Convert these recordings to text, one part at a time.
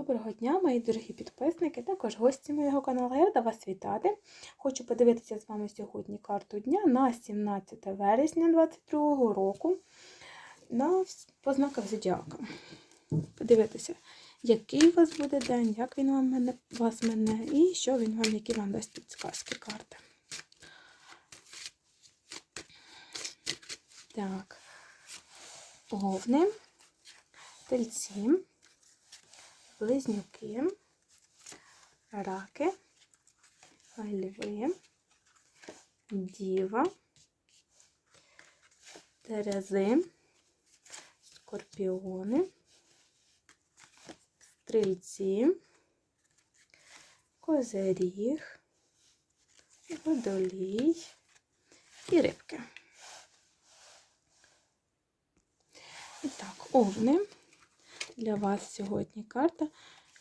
Доброго дня, мої дорогі підписники, також гості моєго каналу. Я рада вас вітати. Хочу подивитися з вами сьогодні карту дня на 17 вересня 2022 року на по знаках зодіака. Подивитися, який у вас буде день, як він вам мене, вас мене і що він вам, які вам дасть підсказки карти. Так, овни, тельці близнюки, раки, льви, діва, терези, скорпіони, стрільці, козиріг, водолій і рибки. І так, овни. Для вас сьогодні карта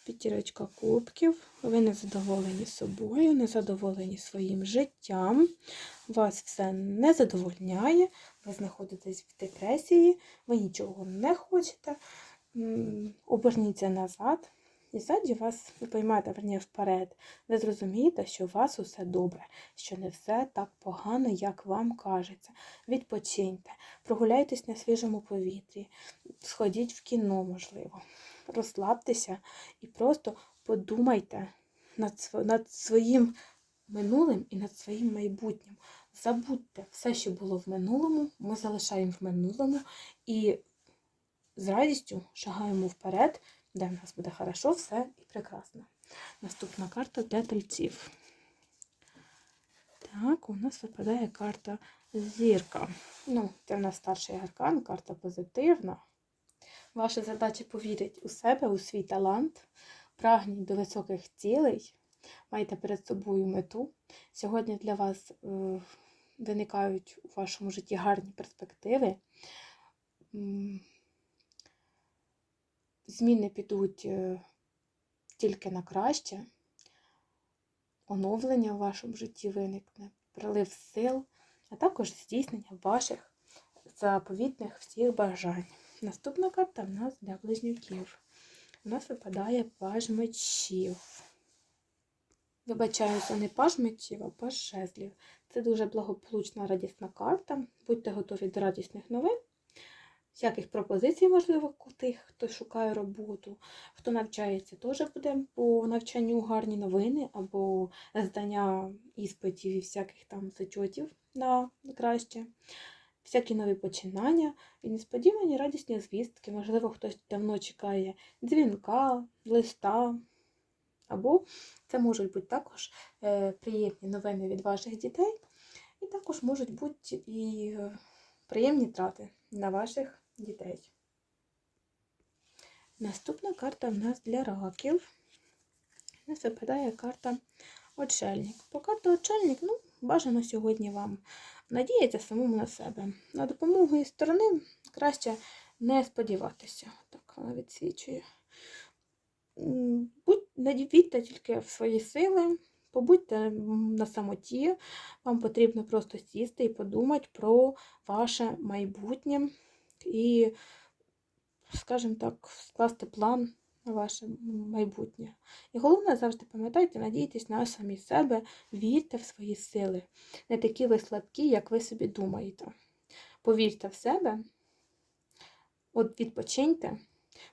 п'ятірочка кубків. Ви не задоволені собою, не задоволені своїм життям. Вас все не задовольняє, ви знаходитесь в депресії, ви нічого не хочете. Оберніться назад. І ззаді вас, ви поймаєте, верні вперед. Ви зрозумієте, що у вас усе добре, що не все так погано, як вам кажеться. Відпочиньте, прогуляйтесь на свіжому повітрі, сходіть в кіно, можливо, розслабтеся і просто подумайте над, над своїм минулим і над своїм майбутнім. Забудьте все, що було в минулому, ми залишаємо в минулому і з радістю шагаємо вперед де в нас буде хорошо, все і прекрасно. Наступна карта для тельців. Так, у нас випадає карта зірка. Ну, це в нас старший аркан, карта позитивна. Ваша задача повірити у себе, у свій талант, прагніть до високих цілей, майте перед собою мету. Сьогодні для вас е, виникають у вашому житті гарні перспективи зміни підуть е, тільки на краще, оновлення в вашому житті виникне, прилив сил, а також здійснення ваших заповітних всіх бажань. Наступна карта в нас для близнюків. У нас випадає паж мечів. Вибачаюся, не паж мечів, а паж жезлів. Це дуже благополучна радісна карта. Будьте готові до радісних новин всяких пропозицій, можливо, тих, хто шукає роботу, хто навчається, теж буде по навчанню гарні новини або здання іспитів і всяких там зачотів на краще. Всякі нові починання і несподівані радісні звістки. Можливо, хтось давно чекає дзвінка, листа. Або це можуть бути також е, приємні новини від ваших дітей, і також можуть бути і е, приємні трати на ваших дітей. Наступна карта в нас для раків. У нас випадає карта очельник. По карті очельник, ну, бажано сьогодні вам надіятися самому на себе. На допомогу із сторони краще не сподіватися. Так вона відсвічує. Надійте тільки в свої сили, побудьте на самоті, вам потрібно просто сісти і подумати про ваше майбутнє і, скажімо так, скласти план на ваше майбутнє. І головне, завжди пам'ятайте, надійтесь на самі себе, вірте в свої сили. Не такі ви слабкі, як ви собі думаєте. Повірте в себе, от відпочиньте,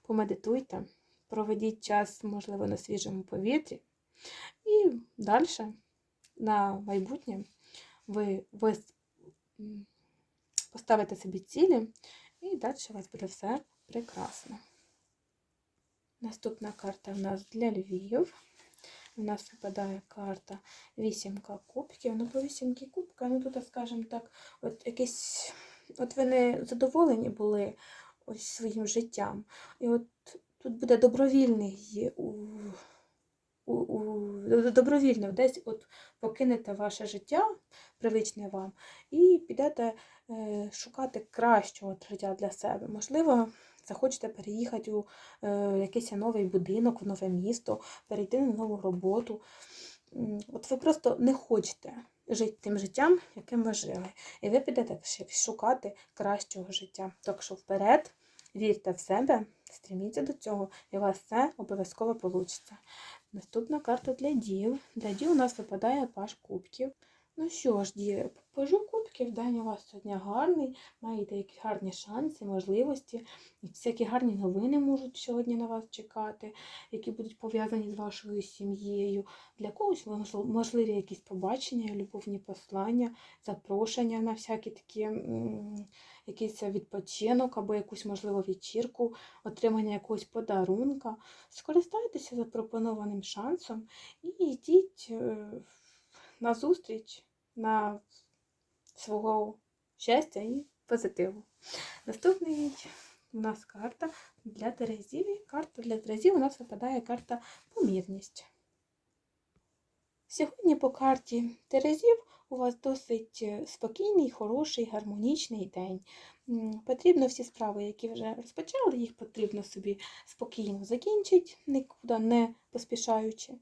помедитуйте, проведіть час, можливо, на свіжому повітрі. І далі, на майбутнє, ви, ви поставите собі цілі і далі у вас буде все прекрасно. Наступна карта у нас для Львів. У нас випадає карта вісімка кубків. Ну, по вісімки кубка, ну тут, скажімо так, от якесь, от ви не задоволені були ось своїм життям. І от тут буде добровільний у, у, добровільно десь от покинете ваше життя, привичне вам, і підете Е, шукати кращого життя для себе. Можливо, захочете переїхати у е, якийсь новий будинок, в нове місто, перейти на нову роботу. От ви просто не хочете жити тим життям, яким ви жили. І ви підете шукати кращого життя. Так що вперед, вірте в себе, Стреміться до цього, і у вас це обов'язково вийде. Наступна карта для дів. Для дів у нас випадає паш кубків. Ну що ж, діви, пажу кубків, день у вас сьогодні гарний, маєте якісь гарні шанси, можливості, всякі гарні новини можуть сьогодні на вас чекати, які будуть пов'язані з вашою сім'єю. Для когось можливі якісь побачення, любовні послання, запрошення на всякі такі якийсь відпочинок або якусь можливо вечірку, отримання якогось подарунка. Скористайтеся запропонованим шансом і йдіть е, на зустріч на свого щастя і позитиву. Наступний у нас карта для Терезів. Карта для Терезів у нас випадає карта помірність. Сьогодні по карті Терезів у вас досить е, спокійний, хороший, гармонічний день. Потрібно всі справи, які вже розпочали, їх потрібно собі спокійно закінчити, нікуди не поспішаючи.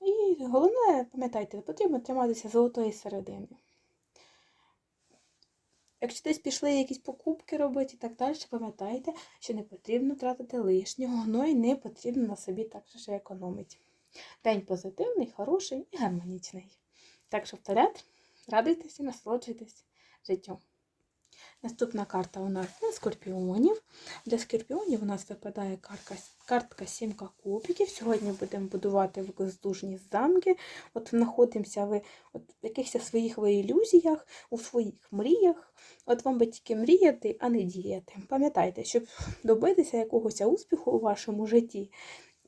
І головне, пам'ятайте, потрібно триматися золотої середини. Якщо десь пішли якісь покупки робити і так далі, пам'ятайте, що не потрібно тратити лишнього, ну і не потрібно на собі також ще економити. День позитивний, хороший і гармонічний. Так що вперед, радуйтесь і насолоджуйтесь життям. Наступна карта у нас для скорпіонів. Для скорпіонів у нас випадає картка, картка сімка кубиків. Сьогодні будемо будувати воздушні замки. От знаходимося ви от в якихось своїх ви ілюзіях, у своїх мріях. От вам би тільки мріяти, а не діяти. Пам'ятайте, щоб добитися якогось успіху у вашому житті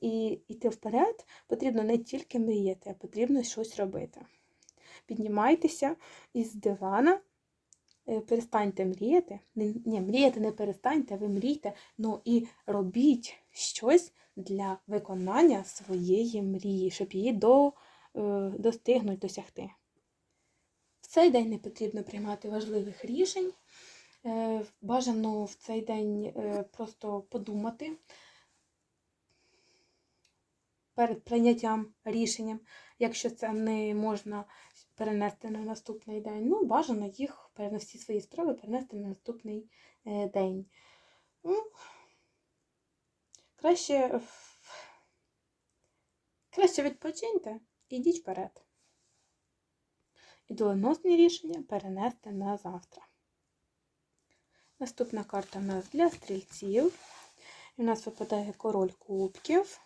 і йти вперед, потрібно не тільки мріяти, а потрібно щось робити. Піднімайтеся із дивана. Е, перестаньте мріяти. Ні, мріяти не перестаньте, ви мрійте, ну і робіть щось для виконання своєї мрії, щоб її до, е, достигнути, досягти. В цей день не потрібно приймати важливих рішень. Е, бажано в цей день просто подумати перед прийняттям рішенням, якщо це не можна перенести на наступний день. Ну, бажано їх перенести свої справи, перенести на наступний е, день. Ну, краще, краще відпочиньте і йдіть вперед. І доленосні рішення перенести на завтра. Наступна карта в нас для стрільців. І у нас випадає король кубків.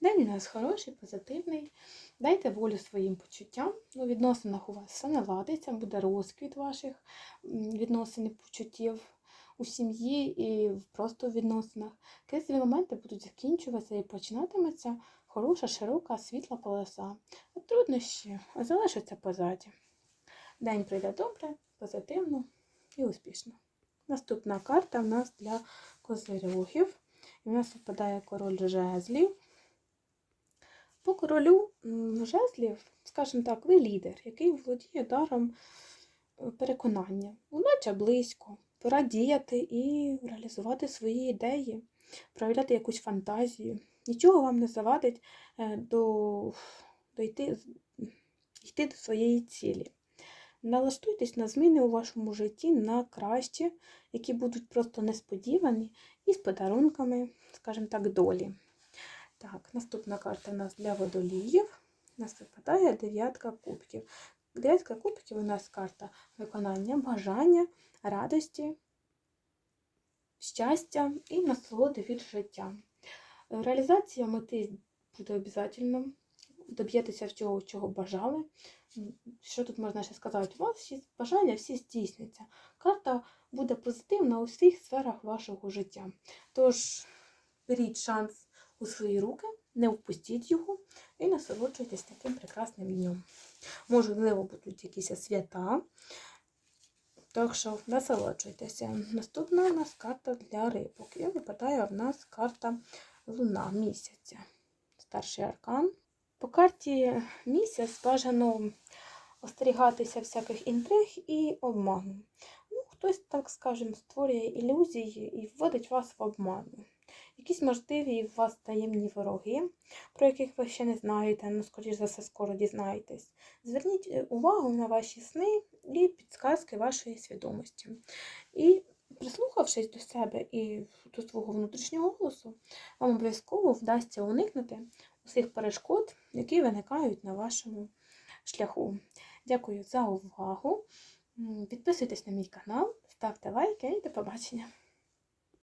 День у нас хороший, позитивний. Дайте волю своїм почуттям. У відносинах у вас все наладиться, буде розквіт ваших відносин і почуттів у сім'ї і просто в відносинах. Кризові моменти будуть закінчуватися і починатиметься хороша, широка, світла полоса. А труднощі залишаться позаді. День пройде добре, позитивно і успішно. Наступна карта у нас для козирогів. У нас випадає король жезлів. По королю жезлів, скажімо так, ви лідер, який володіє даром е, переконання. Удача близько. Пора діяти і реалізувати свої ідеї, проявляти якусь фантазію. Нічого вам не завадить е, до, до йти, йти до своєї цілі. Налаштуйтесь на зміни у вашому житті на краще, які будуть просто несподівані і з подарунками, скажімо так, долі. Так, наступна карта у нас для водоліїв. У нас випадає дев'ятка кубків. Дев'ятка кубків у нас карта виконання, бажання, радості, щастя і насолоди від життя. Реалізація мети буде обов'язково. Доб'єтеся всього, чого бажали. Що тут можна ще сказати? У вас бажання всі здійсняться. Карта буде позитивна у всіх сферах вашого життя. Тож беріть шанс у свої руки, не впустіть його і насолоджуйтесь таким прекрасним днем. Можливо, будуть якісь свята, так що насолоджуйтеся. Наступна у нас карта для рибок. І випадає в нас карта Луна місяця. Старший аркан. По карті місяць бажано остерігатися всяких інтриг і обману. Ну, хтось, так скажемо, створює ілюзії і вводить вас в обману. Якісь можливі у вас таємні вороги, про яких ви ще не знаєте, ну, скоріш за все, скоро дізнаєтесь. Зверніть увагу на ваші сни і підсказки вашої свідомості. І прислухавшись до себе і до свого внутрішнього голосу, вам обов'язково вдасться уникнути усіх перешкод, які виникають на вашому шляху. Дякую за увагу. Підписуйтесь на мій канал, ставте лайки і до побачення.